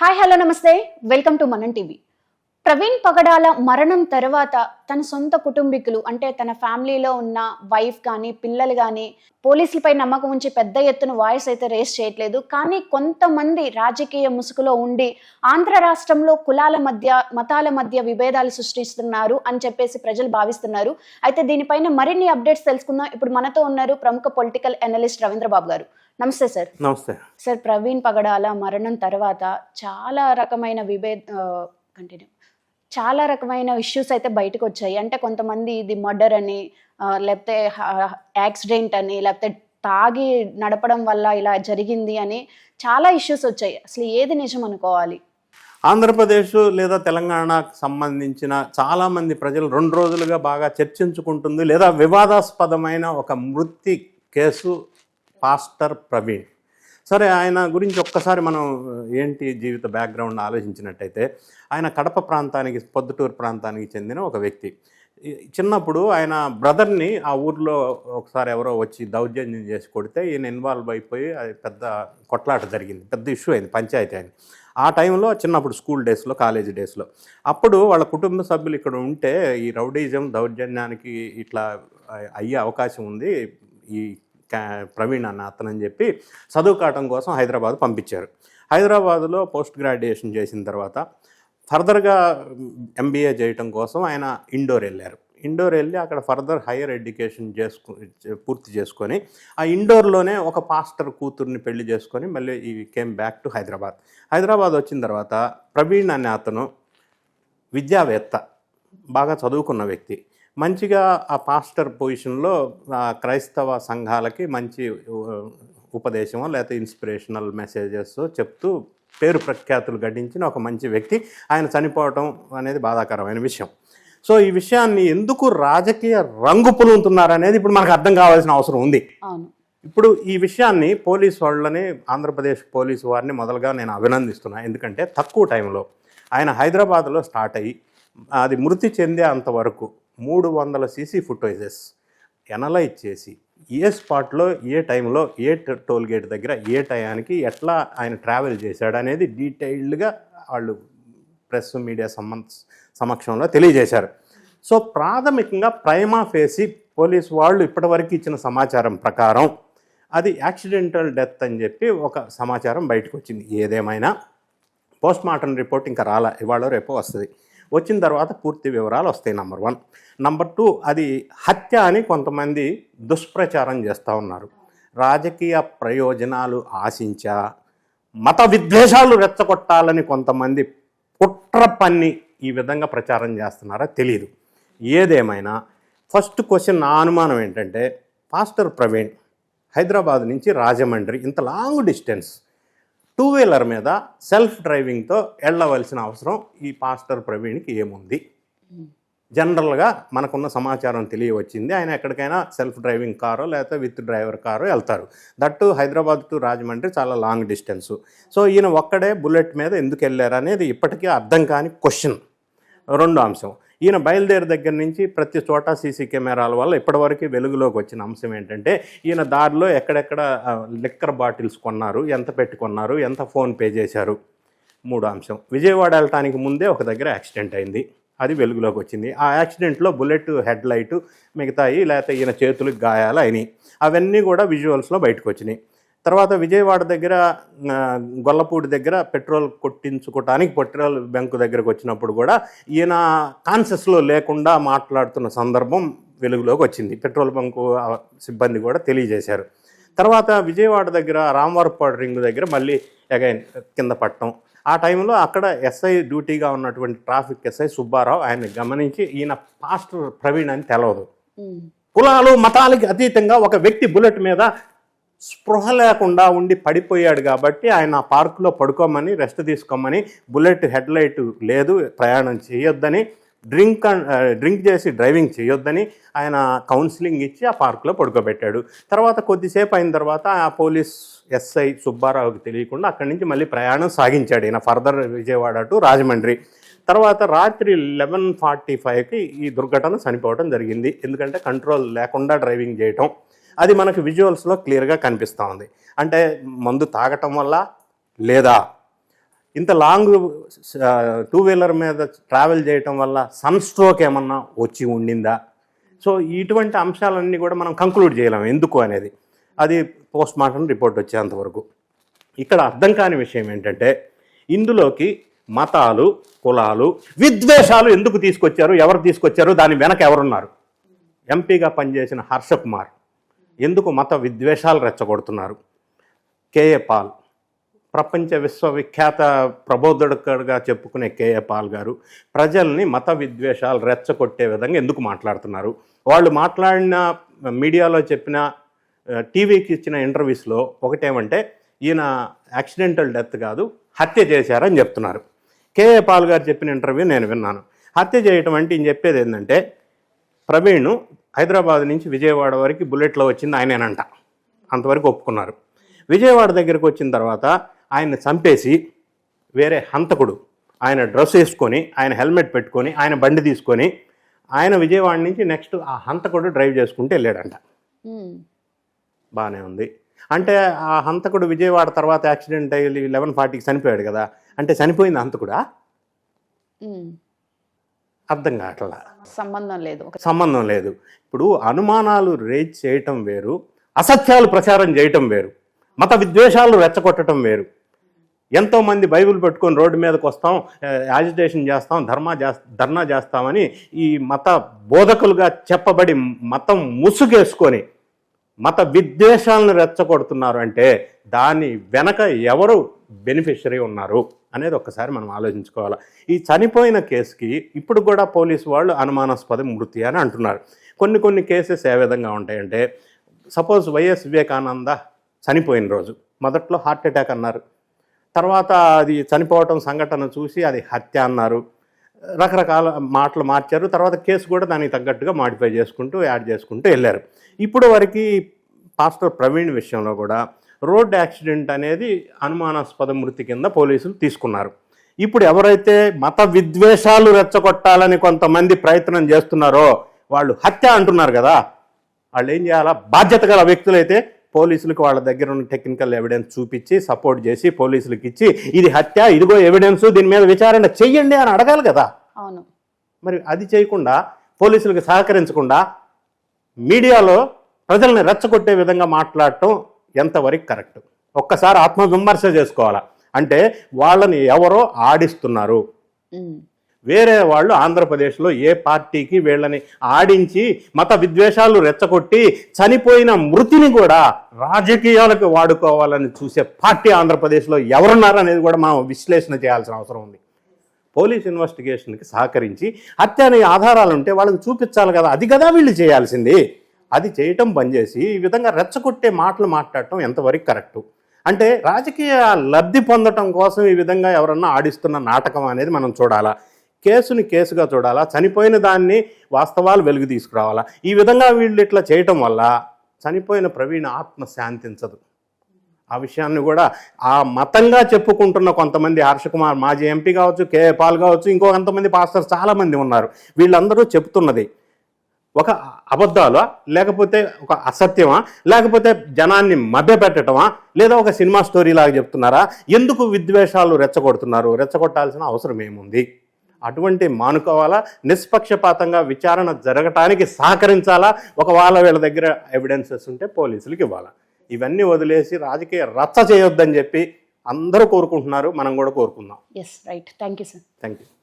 Hi hello నమస్తే. Welcome to Manam TV. Praveen Pagadala మరణం తర్వాత తన సొంత కుటుంబీకులు అంటే తన ఫ్యామిలీలో ఉన్న వైఫ్ కానీ పిల్లలు కానీ పోలీసులపై నమ్మకం ఉంచి పెద్ద ఎత్తున వాయిస్ అయితే రేస్ చేయట్లేదు. కానీ కొంతమంది రాజకీయ ముసుగులో ఉండి ఆంధ్ర రాష్ట్రంలో కులాల మధ్య మతాల మధ్య విభేదాలు సృష్టిస్తున్నారు అని చెప్పేసి ప్రజలు భావిస్తున్నారు. అయితే దీనిపైన మరిన్ని అప్డేట్స్ తెలుసుకుందాం. ఇప్పుడు మనతో ఉన్నారు ప్రముఖ పొలిటికల్ అనలిస్ట్ రవీంద్రబాబు గారు. నమస్తే సార్. నమస్తే. సార్ ప్రవీణ్ పగడాల మరణం తర్వాత చాలా రకమైన విభేద కంటిన్యూ. చాలా రకమైన ఇష్యూస్ అయితే బయటకు వచ్చాయి. అంటే కొంతమంది ఇది మర్డర్ అని లేకపోతే యాక్సిడెంట్ అని లేకపోతే తాగి నడపడం వల్ల ఇలా జరిగింది అని చాలా ఇష్యూస్ వచ్చాయి. అసలు ఏది నిజం అనుకోవాలి? ఆంధ్రప్రదేశ్ లేదా తెలంగాణకు సంబంధించిన చాలా మంది ప్రజలు రెండు రోజులుగా బాగా చర్చించుకుంటుంది లేదా వివాదాస్పదమైన ఒక మృతి కేసు పాస్టర్ ప్రవీణ్. సరే ఆయన గురించి ఒక్కసారి మనం ఏంటి జీవిత బ్యాక్గ్రౌండ్ ఆలోచించినట్టయితే ఆయన కడప ప్రాంతానికి పొద్దుటూరు ప్రాంతానికి చెందిన ఒక వ్యక్తి. చిన్నప్పుడు ఆయన బ్రదర్ని ఆ ఊర్లో ఒకసారి ఎవరో వచ్చి దౌర్జన్యం చేసి కొడితే ఈయన ఇన్వాల్వ్ అయిపోయి అది పెద్ద కొట్లాట జరిగింది. పెద్ద ఇష్యూ అయింది పంచాయతీ అయింది. ఆ టైంలో చిన్నప్పుడు స్కూల్ డేస్లో కాలేజీ డేస్లో. అప్పుడు వాళ్ళ కుటుంబ సభ్యులు ఇక్కడ ఉంటే ఈ రౌడీజం దౌర్జన్యానికి ఇట్లా అయ్యే అవకాశం ఉంది. ఈ ప్రవీణ్ అన్న అతనని చెప్పి చదువుకోవటం కోసం హైదరాబాద్ పంపించారు. హైదరాబాద్లో పోస్ట్ గ్రాడ్యుయేషన్ చేసిన తర్వాత ఫర్దర్గా ఎంబీఏ చేయటం కోసం ఆయన ఇండోర్ వెళ్ళారు. ఇండోర్ వెళ్ళి అక్కడ ఫర్దర్ హైయర్ ఎడ్యుకేషన్ చేసుకు పూర్తి చేసుకొని ఆ ఇండోర్లోనే ఒక పాస్టర్ కూతుర్ని పెళ్ళి చేసుకొని మళ్ళీ ఈ came back to Hyderabad. Hyderabad వచ్చిన తర్వాత ప్రవీణ్ అనే అతను విద్యావేత్త బాగా చదువుకున్న వ్యక్తి. మంచిగా ఆ పాస్టర్ పొజిషన్లో ఆ క్రైస్తవ సంఘాలకి మంచి ఉపదేశమో లేకపోతే ఇన్స్పిరేషనల్ మెసేజెస్ చెప్తూ పేరు ప్రఖ్యాతులు గడించిన ఒక మంచి వ్యక్తి. ఆయన చనిపోవటం అనేది బాధాకరమైన విషయం. సో ఈ విషయాన్ని ఎందుకు రాజకీయ రంగు పులుముతున్నారు అనేది ఇప్పుడు మనకు అర్థం కావాల్సిన అవసరం ఉంది. ఇప్పుడు ఈ విషయాన్ని పోలీస్ వాళ్ళని ఆంధ్రప్రదేశ్ పోలీసు వారిని మొదలుగా నేను అభినందిస్తున్నా. ఎందుకంటే తక్కువ టైంలో ఆయన హైదరాబాద్లో స్టార్ట్ అయ్యి అది మృతి చెందే అంతవరకు మూడు వందల సీసీ ఫుటేజెస్ ఎనలైజ్ చేసి ఏ స్పాట్లో ఏ టైంలో ఏ టోల్గేట్ టోల్ గేట్ దగ్గర ఏ టయానికి ఎట్లా ఆయన ట్రావెల్ చేశాడు అనేది డీటెయిల్డ్గా వాళ్ళు ప్రెస్ మీడియా సమ సమక్షంలో తెలియజేశారు. సో ప్రాథమికంగా ప్రైమా ఫేసి పోలీస్ వాళ్ళు ఇప్పటివరకు ఇచ్చిన సమాచారం ప్రకారం అది యాక్సిడెంటల్ డెత్ అని చెప్పి ఒక సమాచారం బయటకు వచ్చింది ఏదేమైనా పోస్ట్ మార్టం రిపోర్ట్ ఇంకా రాలా ఇవాళ రేపు వస్తుంది. వచ్చిన తర్వాత పూర్తి వివరాలు వస్తాయి నంబర్ వన్ నంబర్ టూ అది హత్య అని కొంతమంది దుష్ప్రచారం చేస్తూ ఉన్నారు. రాజకీయ ప్రయోజనాలు ఆశించా మత విద్వేషాలు రెచ్చగొట్టాలని కొంతమంది కుట్ర పన్ని ఈ విధంగా ప్రచారం చేస్తున్నారా తెలియదు ఏదేమైనా ఫస్ట్ క్వశ్చన్ నా అనుమానం ఏంటంటే పాస్టర్ ప్రవీణ్ హైదరాబాద్ నుంచి రాజమండ్రి ఇంత లాంగ్ డిస్టెన్స్ టూ వీలర్ మీద సెల్ఫ్ డ్రైవింగ్తో వెళ్ళవలసిన అవసరం ఈ పాస్టర్ ప్రవీణ్కి ఏముంది? జనరల్గా మనకున్న సమాచారం తెలియవచ్చింది. ఆయన ఎక్కడికైనా సెల్ఫ్ డ్రైవింగ్ కారో లేకపోతే విత్ డ్రైవర్ కారో వెళ్తారు దట్టు హైదరాబాద్ టు రాజమండ్రి చాలా లాంగ్ డిస్టెన్స్. సో ఈయన ఒక్కడే బుల్లెట్ మీద ఎందుకు వెళ్ళారు అనేది ఇప్పటికీ అర్థం కాని క్వశ్చన్. రెండో అంశం. ఈయన బయలుదేరి దగ్గర నుంచి ప్రతి చోట సీసీ కెమెరాల వల్ల ఇప్పటివరకు వెలుగులోకి వచ్చిన అంశం ఏంటంటే ఈయన దారిలో ఎక్కడెక్కడ లిక్కర్ బాటిల్స్ కొన్నారు ఎంత పెట్టుకున్నారు ఎంత ఫోన్ పే చేశారు. మూడో అంశం. విజయవాడ వెళ్ళటానికి ముందే ఒక దగ్గర యాక్సిడెంట్ అయింది. అది వెలుగులోకి వచ్చింది. ఆ యాక్సిడెంట్లో బుల్లెట్ హెడ్ లైట్ మిగతాయి లేకపోతే ఈయన చేతులకు గాయాలు అయినాయి. అవన్నీ కూడా విజువల్స్లో బయటకు వచ్చినాయి. తర్వాత విజయవాడ దగ్గర గొల్లపూడి దగ్గర పెట్రోల్ కొట్టించుకోవటానికి పెట్రోల్ బంకు దగ్గరకు వచ్చినప్పుడు కూడా ఈయన కాన్షియస్లో లేకుండా మాట్లాడుతున్న సందర్భం వెలుగులోకి వచ్చింది. పెట్రోల్ బంకు సిబ్బంది కూడా తెలియజేశారు. తర్వాత విజయవాడ దగ్గర రామవరపాడు రింగ్ దగ్గర మళ్ళీ అగైన్ కింద పట్టడం. ఆ టైంలో అక్కడ ఎస్ఐ డ్యూటీగా ఉన్నటువంటి ట్రాఫిక్ ఎస్ఐ సుబ్బారావు ఆయన్ని గమనించి ఈయన పాస్టర్ ప్రవీణ్ అని తెలవదు. కులాలు మతాలకి అతీతంగా ఒక వ్యక్తి బుల్లెట్ మీద స్పృహ లేకుండా ఉండి పడిపోయాడు కాబట్టి ఆయన ఆ పార్కులో పడుకోమని రెస్ట్ తీసుకోమని బుల్లెట్ హెడ్ లైట్ లేదు ప్రయాణం చేయొద్దని డ్రింక్ డ్రింక్ చేసి డ్రైవింగ్ చేయొద్దని ఆయన కౌన్సిలింగ్ ఇచ్చి ఆ పార్కులో పడుకోబెట్టాడు. తర్వాత కొద్దిసేపు అయిన తర్వాత ఆ పోలీస్ ఎస్ఐ సుబ్బారావుకి తెలియకుండా అక్కడి నుంచి మళ్ళీ ప్రయాణం సాగించాడు ఈయన ఫర్దర్ విజయవాడ టు రాజమండ్రి. తర్వాత రాత్రి లెవెన్ ఫార్టీ ఫైవ్కి ఈ దుర్ఘటన చనిపోవడం జరిగింది. ఎందుకంటే కంట్రోల్ లేకుండా డ్రైవింగ్ చేయటం. అది మనకు విజువల్స్లో క్లియర్గా కనిపిస్తూ ఉంది. అంటే మందు తాగటం వల్ల లేదా ఇంత లాంగ్ టూ వీలర్ మీద ట్రావెల్ చేయటం వల్ల సన్ స్ట్రోక్ ఏమన్నా వచ్చి ఉండిందా? సో ఇటువంటి అంశాలన్నీ కూడా మనం కంక్లూడ్ చేయలేం. ఎందుకు అనేది. అది పోస్ట్ మార్టం రిపోర్ట్ వచ్చేంతవరకు ఇక్కడ అర్థం కాని విషయం ఏంటంటే ఇందులోకి మతాలు కులాలు విద్వేషాలు ఎందుకు తీసుకొచ్చారు? ఎవరు తీసుకొచ్చారు? దాని వెనక ఎవరున్నారు? ఎంపీగా పనిచేసిన హర్ష కుమార్ ఎందుకు మత విద్వేషాలు రెచ్చగొడుతున్నారు? కేఏ పాల్ ప్రపంచ విశ్వవిఖ్యాత ప్రబోధకుడుగా చెప్పుకునే కేఏ పాల్ గారు ప్రజల్ని మత విద్వేషాలు రెచ్చగొట్టే విధంగా ఎందుకు మాట్లాడుతున్నారు? వాళ్ళు మాట్లాడిన మీడియాలో చెప్పిన టీవీకి ఇచ్చిన ఇంటర్వ్యూస్లో ఒకటేమంటే ఈయన యాక్సిడెంటల్ డెత్ కాదు హత్య చేశారని చెప్తున్నారు. కేఏ పాల్ గారు చెప్పిన ఇంటర్వ్యూ నేను విన్నాను. హత్య చేయటం అంటే ఈయన చెప్పేది ఏంటంటే ప్రవీణ్ హైదరాబాద్ నుంచి విజయవాడ వరకు బుల్లెట్లో వచ్చింది ఆయనేనంట. అంతవరకు ఒప్పుకున్నారు. విజయవాడ దగ్గరికి వచ్చిన తర్వాత ఆయన చంపేసి వేరే హంతకుడు ఆయన డ్రెస్ వేసుకొని ఆయన హెల్మెట్ పెట్టుకొని ఆయన బండి తీసుకొని ఆయన విజయవాడ నుంచి నెక్స్ట్ ఆ హంతకుడు డ్రైవ్ చేసుకుంటూ వెళ్ళాడంట. బాగానే ఉంది. అంటే ఆ హంతకుడు విజయవాడ తర్వాత యాక్సిడెంట్ అయ్యి లెవెన్ ఫార్టీకి చనిపోయాడు కదా. అంటే చనిపోయింది హంతకుడా. అర్థం కావట్లా. సంబంధం లేదు. సంబంధం లేదు. ఇప్పుడు అనుమానాలు రేజ్ చేయటం వేరు అసత్యాలు ప్రచారం చేయటం వేరు మత విద్వేషాలు రెచ్చగొట్టడం వేరు. ఎంతోమంది బైబిల్ పెట్టుకొని రోడ్డు మీదకి వస్తాం యాజిటేషన్ చేస్తాం ధర్మా చేస్తా ధర్నా చేస్తామని ఈ మత బోధకులుగా చెప్పబడి మతం ముసుగేసుకొని మత విద్వేషాలను రెచ్చగొడుతున్నారు అంటే దాని వెనక ఎవరు బెనిఫిషరీ ఉన్నారు? అనేది ఒక్కసారి మనం ఆలోచించుకోవాలి. ఈ చనిపోయిన కేసుకి ఇప్పుడు కూడా పోలీసు వాళ్ళు అనుమానాస్పద మృతి అని అంటున్నారు. కొన్ని కొన్ని కేసెస్ ఏ విధంగా ఉంటాయంటే సపోజ్ వైఎస్ వివేకానంద చనిపోయిన రోజు మొదట్లో హార్ట్ అటాక్ అన్నారు. తర్వాత అది చనిపోవటం సంఘటన చూసి అది హత్య అన్నారు. రకరకాల మాటలు మార్చారు. తర్వాత కేసు కూడా దానికి తగ్గట్టుగా మాడిఫై చేసుకుంటూ యాడ్ చేసుకుంటూ వెళ్ళారు. ఇప్పుడు వరకు పాస్టర్ ప్రవీణ్ విషయంలో కూడా రోడ్ యాక్సిడెంట్ అనేది అనుమానాస్పద మృతి కింద పోలీసులు తీసుకున్నారు. ఇప్పుడు ఎవరైతే మత విద్వేషాలు రెచ్చగొట్టాలని కొంతమంది ప్రయత్నం చేస్తున్నారో వాళ్ళు హత్య అంటున్నారు కదా వాళ్ళు ఏం చేయాలా? బాధ్యత గల వ్యక్తులైతే పోలీసులకు వాళ్ళ దగ్గర ఉన్న టెక్నికల్ ఎవిడెన్స్ చూపించి సపోర్ట్ చేసి పోలీసులకు ఇచ్చి ఇది హత్య ఇదిగో ఎవిడెన్స్ దీని మీద విచారణ చెయ్యండి అని అడగాలి కదా. అవును. మరి అది చేయకుండా పోలీసులకు సహకరించకుండా మీడియాలో ప్రజల్ని రెచ్చగొట్టే విధంగా మాట్లాడటం ఎంతవరకు కరెక్ట్? ఒక్కసారి ఆత్మవిమర్శ చేసుకోవాలా? అంటే వాళ్ళని ఎవరో ఆడిస్తున్నారు. వేరే వాళ్ళు ఆంధ్రప్రదేశ్లో ఏ పార్టీకి వీళ్ళని ఆడించి మత విద్వేషాలు రెచ్చగొట్టి చనిపోయిన మృతిని కూడా రాజకీయాలకు వాడుకోవాలని చూసే పార్టీ ఆంధ్రప్రదేశ్లో ఎవరున్నారు అనేది కూడా మనం విశ్లేషణ చేయాల్సిన అవసరం ఉంది. పోలీస్ ఇన్వెస్టిగేషన్కి సహకరించి హత్య అనే ఆధారాలు ఉంటే వాళ్ళకి చూపించాలి కదా. అది కదా వీళ్ళు చేయాల్సింది. అది చేయటం బంద్ చేసి ఈ విధంగా రెచ్చగొట్టే మాటలు మాట్లాడటం ఎంతవరకు కరెక్టు? అంటే రాజకీయ లబ్ధి పొందటం కోసం ఈ విధంగా ఎవరన్నా ఆడిస్తున్న నాటకం అనేది మనం చూడాలా? కేసుని కేసుగా చూడాలా? చనిపోయిన దాన్ని వాస్తవాలు వెలుగు తీసుకురావాలా? ఈ విధంగా వీళ్ళు ఇట్లా చేయటం వల్ల చనిపోయిన ప్రవీణ ఆత్మ శాంతించదు. ఆ విషయాన్ని కూడా ఆ మతంగా చెప్పుకుంటున్న కొంతమంది హర్షకుమార్ మాజీ ఎంపీ కావచ్చు కేఏ పాల్ కావచ్చు ఇంకో కొంతమంది పాస్టర్స్ చాలామంది ఉన్నారు. వీళ్ళందరూ చెప్తున్నది ఒక అబద్ధాలా? లేకపోతే ఒక అసత్యమా? లేకపోతే జనాన్ని మభ్యపెట్టడమా లేదా ఒక సినిమా స్టోరీ లాగా చెప్తున్నారా? ఎందుకు విద్వేషాలు రెచ్చగొడుతున్నారు? రెచ్చగొట్టాల్సిన అవసరం ఏముంది? అటువంటి మానుకోవాలా? నిష్పక్షపాతంగా విచారణ జరగటానికి సహకరించాలా? ఒకవేళ వీళ్ళ దగ్గర ఎవిడెన్సెస్ ఉంటే పోలీసులకు ఇవ్వాలా? ఇవన్నీ వదిలేసి రాజకీయ రచ్చ చేయొద్దని చెప్పి అందరూ కోరుకుంటున్నారు. మనం కూడా కోరుకుందాం. Yes right thank you sir thank you